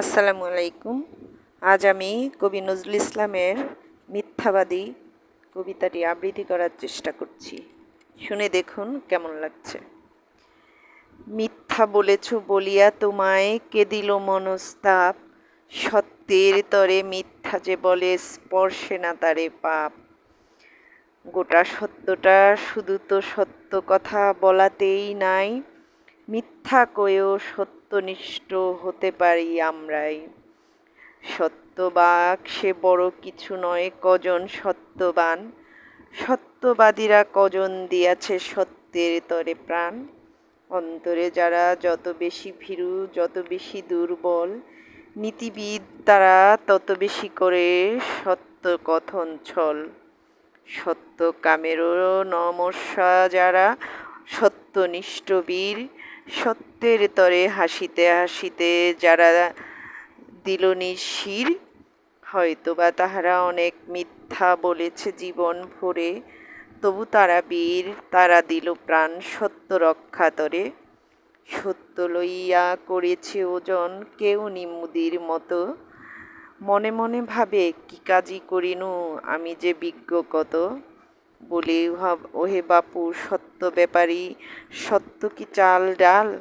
আসসালামু আলাইকুম। আজ আমি কবি নজরুল ইসলামের মিথ্যাবাদী কবিতাটি আবৃত্তি করার চেষ্টা করছি। শুনে দেখুন কেমন লাগছে। মিথ্যা বলেছ বলিয়া তোমায় কে দিল মনস্তাপ? সত্যের তরে মিথ্যা যে বলে স্পর্শে না তারে পাপ। গোটা সত্যটা শুধু তো সত্য কথা বলাতেই নাই। মিথ্যা কয়েও সত্যনিষ্ঠ হতে পারি আমরাই। সত্যবাক সে বড় কিছু নয়, কজন সত্যবান? সত্যবাদীরা কজন দিয়াছে সত্যের তরে প্রাণ? অন্তরে যারা যত বেশি ভীরু, যত বেশি দুর্বল, নীতিবিদ তারা তত বেশি করে সত্য কথন ছল। সত্য কামেরও নমস্যা যারা সত্যনিষ্ঠ বীর সত্যের তরে হাসিতে হাসিতে যারা দিল নিশির হয়তোবা তাহারা অনেক মিথ্যা বলেছে জীবন ভরে। তবু তারা বীর, তারা দিল প্রাণ সত্য রক্ষা তরে। সত্য লইয়া করেছে ওজন কেউ নিমুদির মতো। মনে মনে ভাবে, কি কাজই করিনু, আমি যে বিজ্ঞ কত? বলে ওহে বাপু, সত্য ব্যাপারী, সত্য কি চাল ডাল?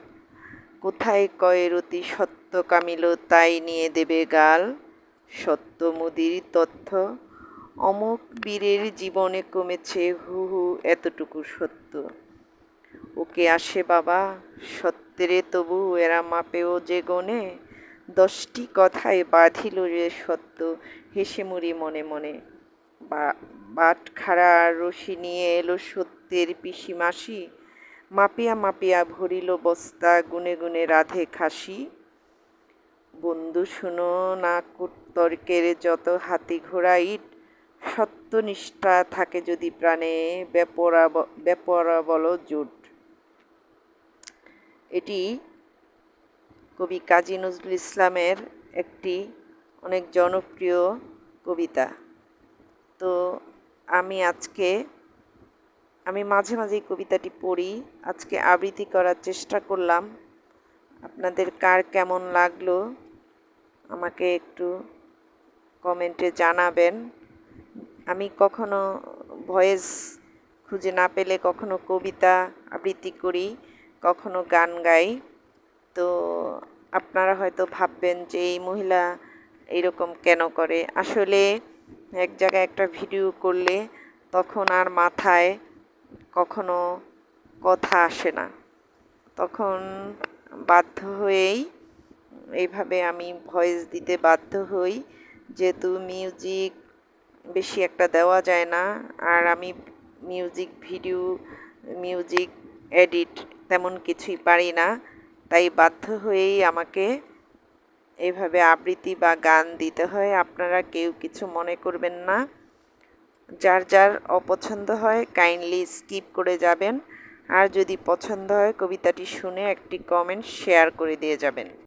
কোথায় কয়ের অতি সত্য কামিল তাই নিয়ে দেবে গাল? সত্য মুদির তথ্য, অমুক বীরের জীবনে কমেছে হু হু এতটুকু সত্য। ওকে আসে বাবা, সত্যেরে তবু এরা মাপেও যে গনে। দশটি কথায় বাঁধিল রে সত্য হেসে মুড়ি মনে মনে। বা বাট খাড়া রশি নিয়ে এলো সত্যের পিসি মাসি মাপিয়া মাপিয়া ভরিল বস্তা, গুনে গুনে রাধে খাসি। বন্ধু শুনো না তর্কের যত হাতি ঘোড়া ইট সত্যনিষ্ঠা থাকে যদি প্রাণে বেপরা বলো জুট। এটি কবি কাজী নজরুল ইসলামের একটি অনেক জনপ্রিয় কবিতা। তো আমি আজকে, আমি মাঝে মাঝে কবিতাটি পড়ি। আজকে আবৃত্তি করার চেষ্টা করলাম। আপনাদের কার কেমন লাগল আমাকে একটু কমেন্টে জানাবেন। আমি কখনো ভয়েস খুঁজে না পেলে কখনো কবিতা আবৃত্তি করি, কখনো গান গাই। তো আপনারা হয়তো ভাববেন যে এই মহিলা এরকম কেন করে? আসলে এক জায়গায় একটা ভিডিও করলে তখন আর মাথায় কখনো কথা আসে না। তখন বাধ্য হয়েই এইভাবে আমি ভয়েস দিতে বাধ্য হই যেহেতু মিউজিক বেশি একটা দেওয়া যায় না আর আমি মিউজিক ভিডিও, মিউজিক এডিট তেমন কিছুই পারি না। তাই বাধ্য হয়েই আমাকে এভাবে আবৃত্তি বা গান দিতে হয়। আপনারা কেউ কিছু মনে করবেন না। যার যার অপছন্দ হয় কাইন্ডলি স্কিপ করে যাবেন। আর যদি পছন্দ হয়, কবিতাটি শুনে একটি কমেন্ট শেয়ার করে দিয়ে যাবেন।